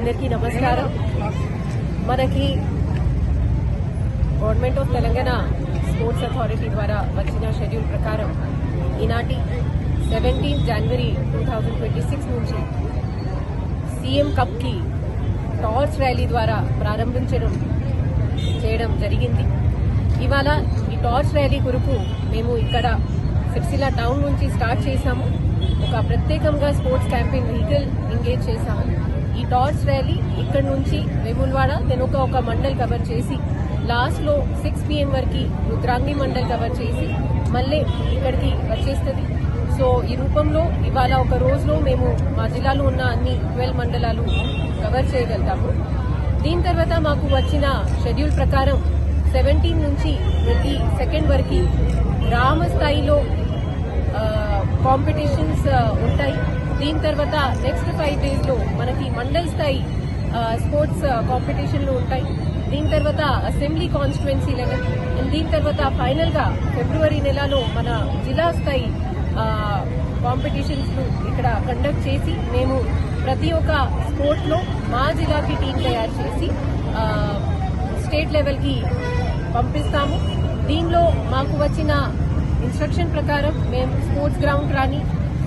అందరికీ నమస్కారం. మనకి government of Telangana sports authority ద్వారా వచ్చిన షెడ్యూల్ ప్రకారం ఈనాటి seventeen January two thousand twenty six నుంచి సీఎం కప్కి టార్చ్ ర్యాలీ ద్వారా ప్రారంభించడం చేయడం జరిగింది. ఇవాళ ఈ టార్చ్ ర్యాలీ కొరకు మేము ఇక్కడ సిరిసిల్ల టౌన్ నుంచి స్టార్ట్ చేశాము. ఒక ప్రత్యేకంగా స్పోర్ట్స్ క్యాంపెయిన్ వెహికల్ ఎంగేజ్ చేశాము. ఈ టార్చ్ ర్యాలీ ఇక్కడ నుంచి వేములవాడ నేను ఒక ఒక మండల్ కవర్ చేసి లాస్ట్లో సిక్స్ పిఎం వరకు రుద్రాంగి మండల్ కవర్ చేసి మళ్ళీ ఇక్కడికి వచ్చేస్తుంది. సో ఈ రూపంలో ఇవాళ ఒక రోజులో మేము మా జిల్లాలో ఉన్న అన్ని ట్వెల్వ్ మండలాలు కవర్ చేయగలుగుతాము. దీని తర్వాత మాకు వచ్చిన షెడ్యూల్ ప్రకారం సెవెంటీన్ నుంచి ట్వంటీ సెకండ్ వరకు గ్రామ స్థాయిలో కాంపిటీషన్స్ ఉంటాయి. దీని తర్వాత నెక్స్ట్ ఫైవ్ డేస్లో మనకి మండల్ స్థాయి స్పోర్ట్స్ కాంపిటీషన్లు ఉంటాయి. దీని తర్వాత అసెంబ్లీ కాన్స్టిట్యున్సీ లెవెల్ అండ్ దీని తర్వాత ఫైనల్గా ఫిబ్రవరి నెలలో మన జిల్లా స్థాయి కాంపిటీషన్స్ను ఇక్కడ కండక్ట్ చేసి మేము ప్రతి ఒక్క స్పోర్ట్లో మా జిల్లాకి టీం తయారు చేసి స్టేట్ లెవెల్కి పంపిస్తాము. దీనిలో మాకు వచ్చిన ఇన్స్ట్రక్షన్ ప్రకారం మేము స్పోర్ట్స్ గ్రౌండ్ రాని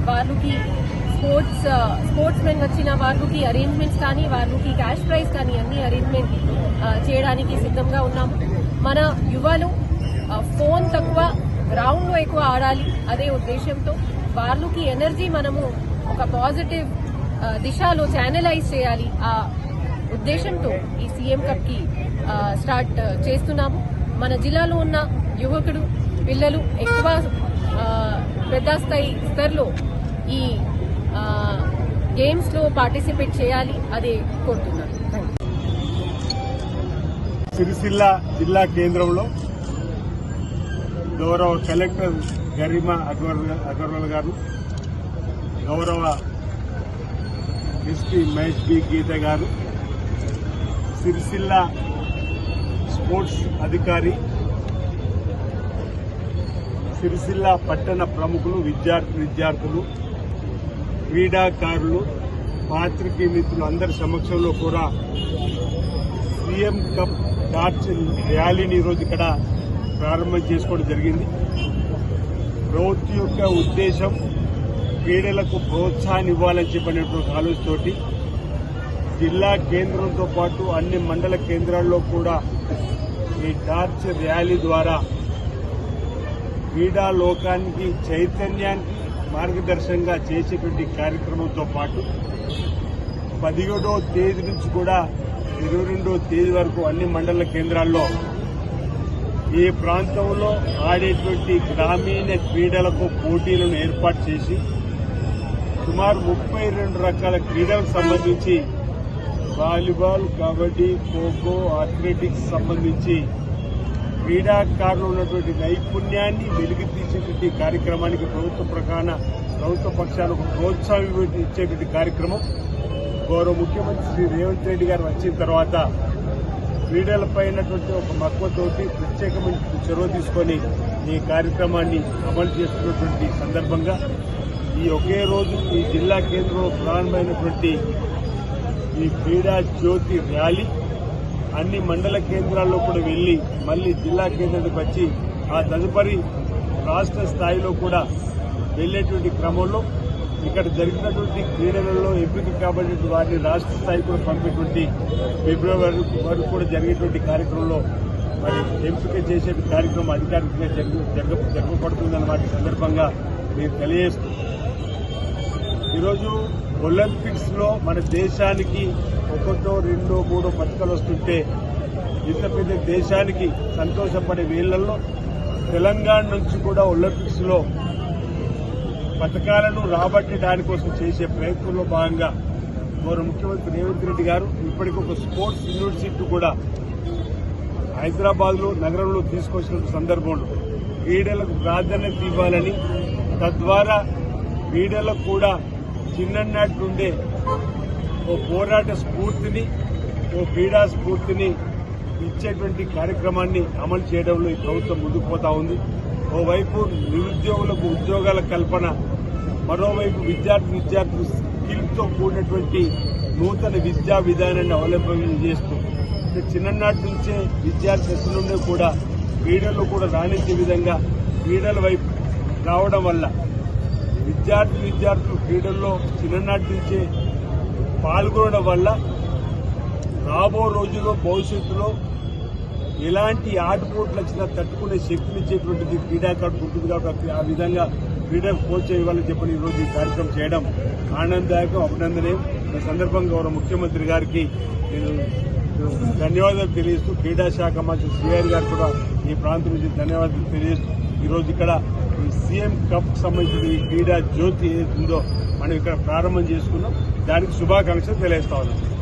వాళ్ళకి స్పోర్ట్స్ స్పోర్ట్స్ మెన్ వచ్చిన వాళ్ళకి అరేంజ్మెంట్స్ కానీ వాళ్ళకి క్యాష్ ప్రైజ్ కానీ అన్ని అరేంజ్మెంట్ చేయడానికి సిద్ధంగా ఉన్నాము మన యువలు ఫోన్ తక్కువ గ్రౌండ్లో ఎక్కువ ఆడాలి అదే ఉద్దేశంతో వాళ్ళకి ఎనర్జీ మనము ఒక పాజిటివ్ దిశలో ఛానలైజ్ చేయాలి ఆ ఉద్దేశంతో ఈ సీఎం కప్కి స్టార్ట్ చేస్తున్నాము. మన జిల్లాలో ఉన్న యువకుడు పిల్లలు ఎక్కువ పెద్ద స్థాయి స్థర్లో ఈ గేమ్స్లో పార్టిసిపేట్ చేయాలి అది కోరుతున్నాను. సిరిసిల్ల జిల్లా కేంద్రంలో గౌరవ కలెక్టర్ గరిమా అగర్వాల్ అగర్వాల్ గారు గౌరవ ఎస్పీ మహేష్ బి గీత గారు సిరిసిల్ల స్పోర్ట్స్ అధికారి సిరిసిల్ల పట్టణ ప్రముఖులు విద్యార్థి విద్యార్థులు క్రీడాకారులు పాత్రికేయ మిత్రులు అందరి సమక్షంలో కూడా సీఎం కప్ టార్చ్ ర్యాలీని ఈరోజు ఇక్కడ ప్రారంభం చేసుకోవడం జరిగింది. ప్రభుత్వం యొక్క ఉద్దేశం క్రీడలకు ప్రోత్సాహాన్ని ఇవ్వాలని చెప్పినటువంటి ఆలోచనతోటి జిల్లా కేంద్రంతో పాటు అన్ని మండల కేంద్రాల్లో కూడా ఈ టార్చ్ ర్యాలీ ద్వారా క్రీడా లోకానికి చైతన్యానికి మార్గదర్శకంగా చేసేటువంటి కార్యక్రమంతో పాటు పదిహేడవ తేదీ నుంచి కూడా ఇరవై రెండవ తేదీ వరకు అన్ని మండల కేంద్రాల్లో ఈ ప్రాంతంలో ఆడేటువంటి గ్రామీణ క్రీడలకు పోటీలను ఏర్పాటు చేసి సుమారు ముప్పై రెండు రకాల క్రీడలకు సంబంధించి వాలీబాల్ కబడ్డీ ఖోఖో అథ్లెటిక్స్ సంబంధించి క్రీడాకారులు ఉన్నటువంటి నైపుణ్యాన్ని వెలికి తీసేటువంటి కార్యక్రమానికి ప్రభుత్వ ప్రకాన ప్రభుత్వ పక్షాలకు ప్రోత్సాహం ఇచ్చేటువంటి కార్యక్రమం. గౌరవ ముఖ్యమంత్రి శ్రీ రేవంత్ రెడ్డి గారు వచ్చిన తర్వాత క్రీడలపైనటువంటి ఒక మక్కువతోటి ప్రత్యేకమైన చొరవ తీసుకొని ఈ కార్యక్రమాన్ని అమలు చేస్తున్నటువంటి సందర్భంగా ఈ ఒకే రోజు ఈ జిల్లా కేంద్రంలో ప్రారంభమైనటువంటి ఈ క్రీడా జ్యోతి ర్యాలీ అన్ని మండల కేంద్రాల్లో కూడా వెళ్ళి మళ్ళీ జిల్లా కేంద్రానికి వచ్చి ఆ తదుపరి రాష్ట్ర స్థాయిలో కూడా వెళ్ళేటువంటి క్రమంలో ఇక్కడ జరిగినటువంటి క్రీడలలో ఎంపిక కాబట్టి వారిని రాష్ట్ర స్థాయికి కూడా పంపేటువంటి ఫిబ్రవరి వరకు కూడా జరిగేటువంటి కార్యక్రమంలో మరి ఎంపిక చేసే కార్యక్రమం అధికారికంగా జరగ జరగ- జరగబడుతుందన్నమాట సందర్భంగా మీరు తెలియజేస్తూ. ఈరోజు ఒలింపిక్స్లో మన దేశానికి ఒకటో రెండో మూడు పథకాలు వస్తుంటే ఇంత పెద్ద దేశానికి సంతోషపడే వేళ్ళలో తెలంగాణ నుంచి కూడా ఒలింపిక్స్లో పథకాలను రాబట్టి దానికోసం చేసే ప్రయత్నంలో భాగంగా వారు ముఖ్యమంత్రి రేవంత్ రెడ్డి గారు ఇప్పటికి ఒక స్పోర్ట్స్ యూనివర్సిటీ కూడా హైదరాబాద్లో నగరంలో తీసుకొచ్చిన సందర్భంలో క్రీడలకు ప్రాధాన్యత ఇవ్వాలని తద్వారా క్రీడలకు కూడా చిన్ననాటి నుండే ఓ పోరాట స్ఫూర్తిని ఓ క్రీడా స్ఫూర్తిని ఇచ్చేటువంటి కార్యక్రమాన్ని అమలు చేయడంలో ఈ ప్రభుత్వం ముందుకు పోతా ఉంది. ఓవైపు నిరుద్యోగులకు ఉద్యోగాల కల్పన మరోవైపు విద్యార్థి విద్యార్థులు స్కిల్తో కూడినటువంటి నూతన విద్యా విధానాన్ని అవలంబన చేస్తూ చిన్ననాటి నుంచే విద్యార్థి దశ నుండి కూడా క్రీడలు కూడా రాణించే విధంగా క్రీడల వైపు రావడం వల్ల విద్యార్థి విద్యార్థులు క్రీడల్లో చిన్ననాటి నుంచే పాల్గొనడం వల్ల రాబో రోజుల్లో భవిష్యత్తులో ఎలాంటి ఆటపోట్లు వచ్చినా తట్టుకునే శక్తినిచ్చేటువంటిది క్రీడాకారుడు ఉంటుంది కాబట్టి ఆ విధంగా క్రీడా కోచ్ ఇవ్వాలని చెప్పని ఈరోజు ఈ కార్యక్రమం చేయడం ఆనందదాయకం అభినందనీయం. ఈ సందర్భంగా గౌరవ ముఖ్యమంత్రి గారికి నేను ధన్యవాదాలు తెలియజేస్తూ క్రీడా శాఖ మంత్రి సిఆర్ గారు కూడా ఈ ప్రాంతం నుంచి ధన్యవాదాలు తెలియజేస్తూ ఈరోజు ఇక్కడ సీఎం కప్ సంబంధించిన ఈ క్రీడా జ్యోతి ఏదైతుందో మనం ఇక్కడ ప్రారంభం చేసుకున్నాం. దానికి శుభాకాంక్షలు తెలియజేస్తా ఉన్నాం.